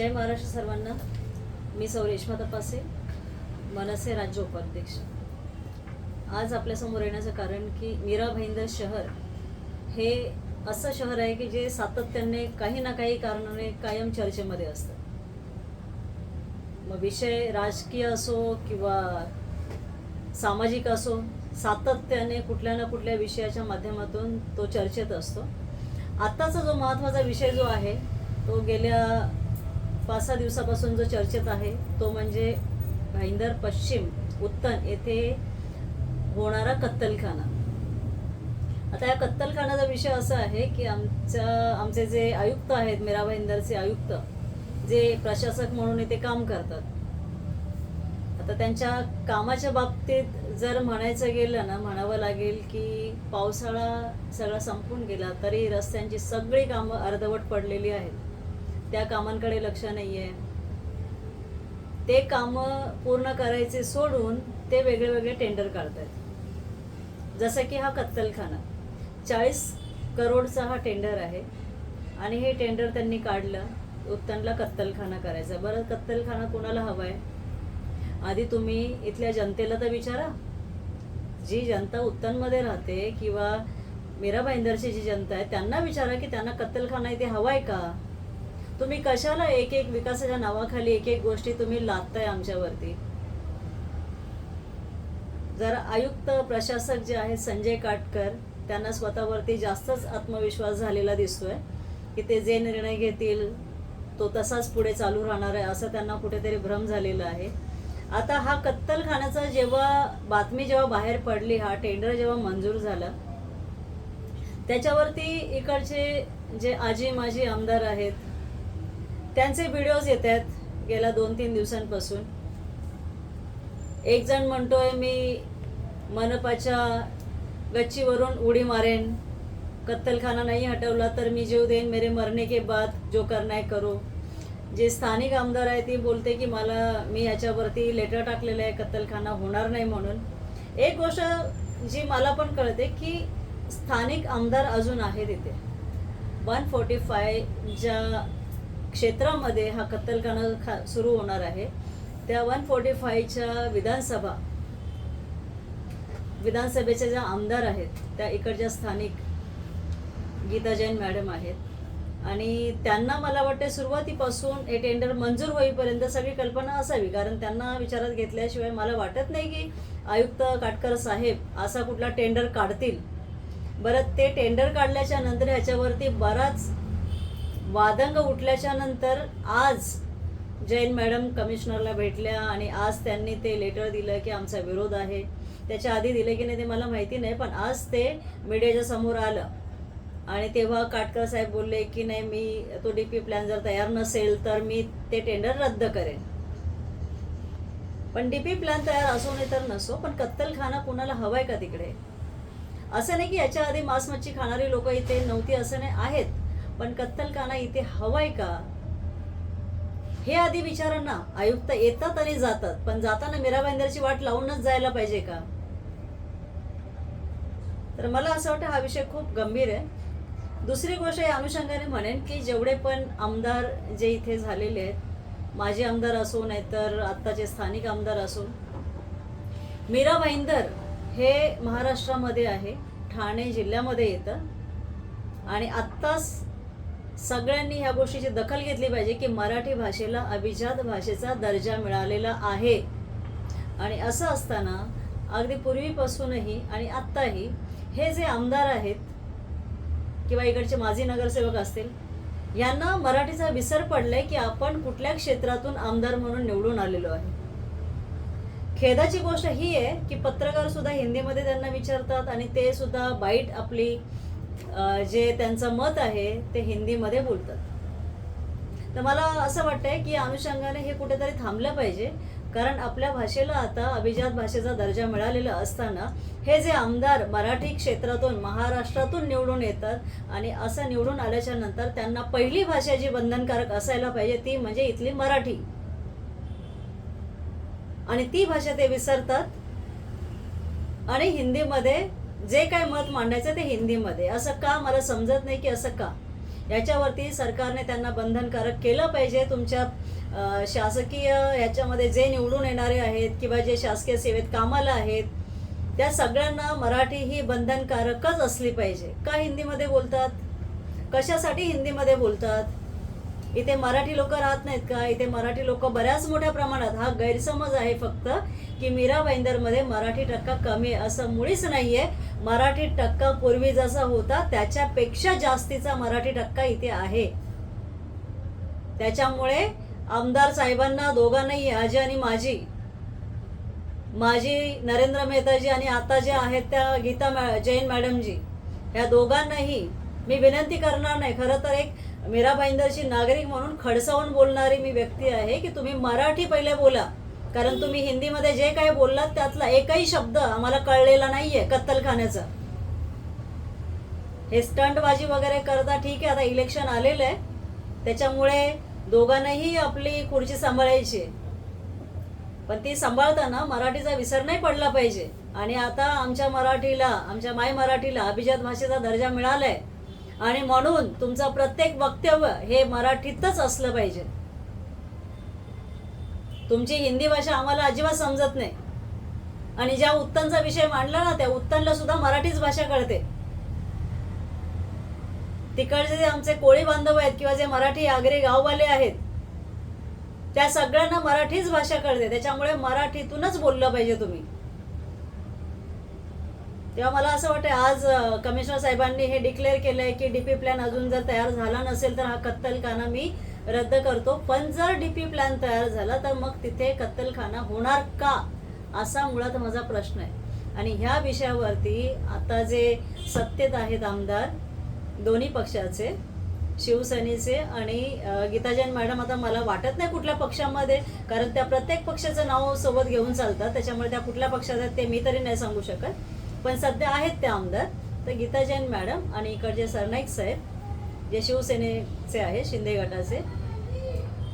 जय महाराष्ट्र सर्वांना. मी सौ रेश्मा तपासे. मनसे राज्य उपाध्यक्ष. आज आपल्यासमोर येण्याचं कारण की मीरा भाईंदर शहर हे असं शहर आहे की जे सातत्याने काही ना काही कारणाने कायम चर्चेमध्ये असतं. मग विषय राजकीय असो किंवा सामाजिक असो सातत्याने कुठल्या ना कुठल्या विषयाच्या माध्यमातून तो चर्चेत असतो. आत्ताचा जो महत्त्वाचा विषय जो आहे तो गेल्या पाच सहा दिवसापासून जो चर्चेत आहे तो म्हणजे भाईंदर पश्चिम उत्तन येथे होणारा कत्तलखाना. आता या कत्तलखानाचा विषय असा आहे की आमच्या आमचे जे आयुक्त आहेत मीरा भाईंदरचे आयुक्त जे प्रशासक म्हणून इथे काम करतात. आता त्यांच्या कामाच्या बाबतीत जर म्हणायचं गेलं ना म्हणावं लागेल की पावसाळा सगळा संपून गेला तरी रस्त्यांची सगळी कामं अर्धवट पडलेली आहेत. त्या कामांकडे लक्ष नाही आहे ते कामं पूर्ण करायचे सोडून ते वेगळे वेगळे टेंडर काढतात जसं की हा कत्तलखाना. चाळीस करोडचा हा टेंडर आहे आणि हे टेंडर त्यांनी काढलं उत्तनला कत्तलखाना करायचा. बरं कत्तलखाना कोणाला हवा आहे आधी तुम्ही इथल्या जनतेला तर विचारा. जी जनता उत्तनमध्ये राहते किंवा मीरा भाईंदरची जी जनता आहे त्यांना विचारा की त्यांना कत्तलखाना इथे हवा आहे का? तुम्ही कशाला एक एक विकासाच्या नावाखाली एक एक गोष्टी तुम्ही लादताय आमच्यावरती? जर आयुक्त प्रशासक जे आहेत संजय काटकर त्यांना स्वतःवरती जास्तच आत्मविश्वास झालेला दिसतोय की ते जे निर्णय घेतील तो तसाच पुढे चालू राहणार आहे असं त्यांना कुठेतरी भ्रम झालेला आहे. आता हा कत्तलखान्याचा जेव्हा बातमी जेव्हा बाहेर पडली हा टेंडर जेव्हा मंजूर झाला त्याच्यावरती इकडचे जे आजी माजी आमदार आहेत त्यांचे व्हिडिओज येत आहेत गेल्या दोन तीन दिवसांपासून. एक जण म्हणतोय मी मनपाच्या गच्चीवरून उडी मारेन. कत्तलखाना नाही हटवला तर मी जीव देईन. मेरे मरने के बाद जो करना है करो. जे स्थानिक आमदार आहे ती बोलते की मला मी याच्यावरती लेटर टाकलेलं आहे. कत्तलखाना होणार नाही म्हणून. एक गोष्ट जी मला पण कळते की स्थानिक आमदार अजून आहे तिथे वन फोर्टी फाय ज्या क्षेत्रामध्ये हा कत्तलखाना खा सुरू होणार आहे. त्या वन फोर्टी फायच्या विधानसभा विधानसभेच्या ज्या आमदार आहेत त्या इकडच्या स्थानिक गीता जैन मॅडम आहेत. आणि त्यांना मला वाटते सुरुवातीपासून हे टेंडर मंजूर होईपर्यंत सगळी कल्पना असावी. कारण त्यांना विचारात घेतल्याशिवाय मला वाटत नाही की आयुक्त काटकर साहेब असा कुठला टेंडर काढतील. बरं ते टेंडर काढल्याच्या नंतर ह्याच्यावरती बराच वादंग उठल्याच्या नंतर आज जैन मॅडम कमिशनरला भेटल्या आणि आज त्यांनी ते लेटर दिलं की आमचा विरोध आहे. त्याच्या आधी दिले की नाही ते मला माहिती नाही पण आज ते मीडियाच्या समोर आलं. आणि तेव्हा काटकर साहेब बोलले की नाही मी तो डी पी प्लॅन जर तयार नसेल तर मी ते टेंडर रद्द करेन. पण डी पी प्लॅन तयार असो नाही तर नसो पण कत्तलखाना कुणाला हवाय का तिकडे? असं नाही की याच्या आधी मांसमच्छी खाणारी लोक इथे नव्हती असं नाही आहेत. पण कत्तलखाना इथे हवाय का? हे आधी विचारा ना. आयुक्त येतात आणि जातात. पण जाताना मीरा भाईंदरची वाट लावूनच जायला पाहिजे का? तर मला असं वाटतं हा विषय खूप गंभीर आहे. दुसरी गोष्ट या अनुषंगाने म्हणेन की जेवढे पण आमदार जे इथे झालेले आहेत माजी आमदार असो नाहीतर आत्ताचे स्थानिक आमदार असो मीरा भाईंदर हे महाराष्ट्रामध्ये आहे ठाणे जिल्ह्यामध्ये येतं आणि आत्ताच सगळ्यांनी ह्या गोष्टीची दखल घेतली पाहिजे की मराठी भाषेला अभिजात भाषेचा दर्जा मिळालेला आहे. आणि असं असताना अगदी पूर्वीपासूनही आणि आत्ताही हे जे आमदार आहेत किंवा इकडचे माजी नगरसेवक असतील यांना मराठीचा विसर पडलाय की आपण कुठल्या क्षेत्रातून आमदार म्हणून निवडून आलेलो आहे. खेदाची गोष्ट ही आहे की पत्रकार सुद्धा हिंदीमध्ये त्यांना विचारतात आणि ते सुद्धा बाईट आपली जे त्यांचं मत आहे ते हिंदीमध्ये बोलतात. तर मला असं वाटतंय की अनुषंगाने हे कुठेतरी थांबलं पाहिजे. कारण आपल्या भाषेला आता अभिजात भाषेचा दर्जा मिळालेला असताना हे जे आमदार मराठी क्षेत्रातून महाराष्ट्रातून निवडून येतात आणि असं निवडून आल्याच्यानंतर त्यांना पहिली भाषा जी बंधनकारक असायला पाहिजे ती म्हणजे इथली मराठी. आणि ती भाषा ते विसरतात. आणि हिंदीमध्ये जे काय मत मांडायचं ते हिंदीमध्ये. असं का? मला समजत नाही की असं का? याच्यावरती सरकारने त्यांना बंधनकारक केलं पाहिजे. तुमच्या शासकीय याच्यामध्ये जे निवडून येणारे आहेत किंवा जे शासकीय सेवेत कामाला आहेत त्या सगळ्यांना मराठी ही बंधनकारकच असली पाहिजे. का हिंदीमध्ये बोलतात? कशासाठी हिंदीमध्ये बोलतात? इथे मराठी लोक राहत नाहीत का? इथे मराठी लोक बऱ्याच मोठ्या प्रमाणात हा गैरसमज आहे फक्त की मीरा भाईंदरमध्ये मराठी टक्का कमी आहे. असं मुळीच नाहीये. मराठी टक्का पूर्वी जसा होता त्याच्यापेक्षा जास्तीचा मराठी टक्का इथे आहे. त्याच्यामुळे आमदार साहेबांना दोघांनाही आजी आणि माझी माझी नरेंद्र मेहताजी आणि आता जे आहेत त्या गीता मॅ जैन मॅडमजी या दोघांनाही मी विनंती करणार नाही. खरं तर एक मीरा भाईंदरची नागरिक म्हणून खडसावून बोलणारी मी व्यक्ती आहे की तुम्ही मराठी पहिले बोला. कारण तुम्ही हिंदीमध्ये जे काही बोललात त्यातला एकही शब्द आम्हाला कळलेला नाहीये कत्तलखान्याचा. हे स्टंटबाजी वगैरे करता ठीक आहे आता इलेक्शन आलेलं आहे. त्याच्यामुळे दोघांनाही आपली खुर्ची सांभाळायची आहे. पण ती सांभाळताना मराठीचा विसर नाही पडला पाहिजे. आणि आता आमच्या मराठीला आमच्या माय मराठीला अभिजात भाषेचा दर्जा मिळालाय. आणि म्हणून तुमचं प्रत्येक वक्तव्य हे मराठीतच असलं पाहिजे. तुमची हिंदी भाषा आम्हाला अजिबात समजत नाही. आणि ज्या उत्तनचा विषय मांडला ना त्या उत्तनला सुद्धा मराठीच भाषा कळते. तिकडचे जे आमचे कोळी बांधव आहेत किंवा जे मराठी आगरी गाववाले आहेत त्या सगळ्यांना मराठीच भाषा कळते. त्याच्यामुळे मराठीतूनच बोललं पाहिजे तुम्ही. तेव्हा मला असं वाटतं आज कमिशनर साहेबांनी हे डिक्लेअर केलंय की डीपी प्लॅन अजून जर तयार झाला नसेल तर हा कत्तलखाना मी रद्द करतो. पण जर डीपी प्लॅन तयार झाला तर मग तिथे कत्तलखाना होणार का? असा मुळात माझा प्रश्न आहे. आणि ह्या विषयावरती आता जे सत्तेत आहेत आमदार दोन्ही पक्षाचे शिवसेनेचे आणि गीताजैन मॅडम आता मला वाटत नाही कुठल्या पक्षामध्ये कारण त्या प्रत्येक पक्षाचं नाव सोबत घेऊन चालतात. त्याच्यामुळे त्या कुठल्या पक्षात आहेत ते मी तरी नाही सांगू शकत. पण सध्या आहेत त्या आमदार. तर गीता जैन मॅडम आणि इकडचे सरनाईक साहेब जे शिवसेनेचे आहे शिंदे गटाचे.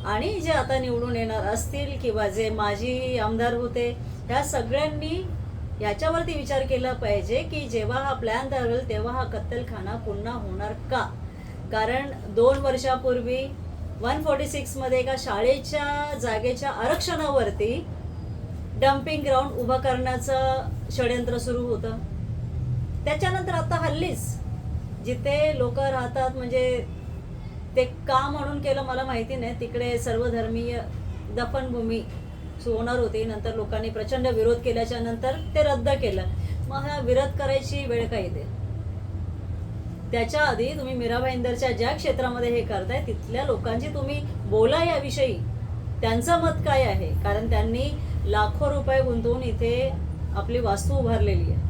आणि जे आता निवडून येणार असतील किंवा जे माजी आमदार होते ह्या सगळ्यांनी याच्यावरती विचार केला पाहिजे की जेव्हा हा प्लॅन तयार तेव्हा हा कत्तलखाना पुन्हा होणार का? कारण दोन वर्षापूर्वी वन फोर्टी सिक्समध्ये एका शाळेच्या जागेच्या आरक्षणावरती डम्पिंग ग्राउंड उभं करण्याचं षडयंत्र सुरू होतं. त्याच्यानंतर आता हल्लीच जिथे लोक राहतात म्हणजे ते का म्हणून केलं मला माहिती नाही. तिकडे सर्वधर्मीय दफनभूमी सु- होणार होती. नंतर लोकांनी प्रचंड विरोध केल्याच्यानंतर ते रद्द केलं. मग हा विरोध करायची वेळ काही येते? त्याच्या आधी तुम्ही मीरा भाईंदरच्या ज्या क्षेत्रामध्ये हे करताय तिथल्या लोकांची तुम्ही बोला याविषयी. त्यांचं मत काय आहे? कारण त्यांनी लाखो रुपये गुंतवून इथे आपली वास्तू उभारलेली आहे.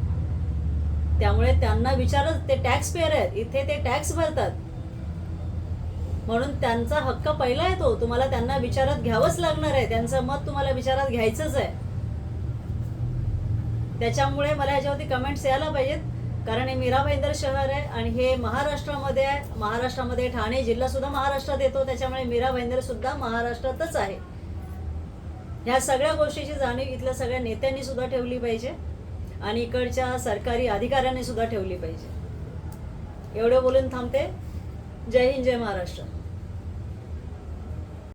त्यामुळे त्यांना विचारत ते टॅक्स पेअर आहेत. इथे ते टॅक्स भरतात. म्हणून त्यांचा हक्क पहिला येतो तुम्हाला त्यांना विचारात घ्यावंच लागणार आहे. त्यांचं मत तुम्हाला विचारात घ्यायचंच आहे. त्याच्यामुळे मला ह्याच्यावरती कमेंट्स यायला पाहिजेत. कारण हे मीरा भाईंदर शहर आहे आणि हे महाराष्ट्रामध्ये आहे. महाराष्ट्रामध्ये ठाणे जिल्हा सुद्धा महाराष्ट्रात येतो. त्याच्यामुळे मीरा भाईंदर सुद्धा महाराष्ट्रातच आहे. ह्या सगळ्या गोष्टीची जाणीव इथल्या सगळ्या नेत्यांनी सुद्धा ठेवली पाहिजे. आणि इकडच्या सरकारी अधिकाऱ्यांनी सुद्धा ठेवली पाहिजे. एवढं बोलून थांबते. जय हिंद जय महाराष्ट्र.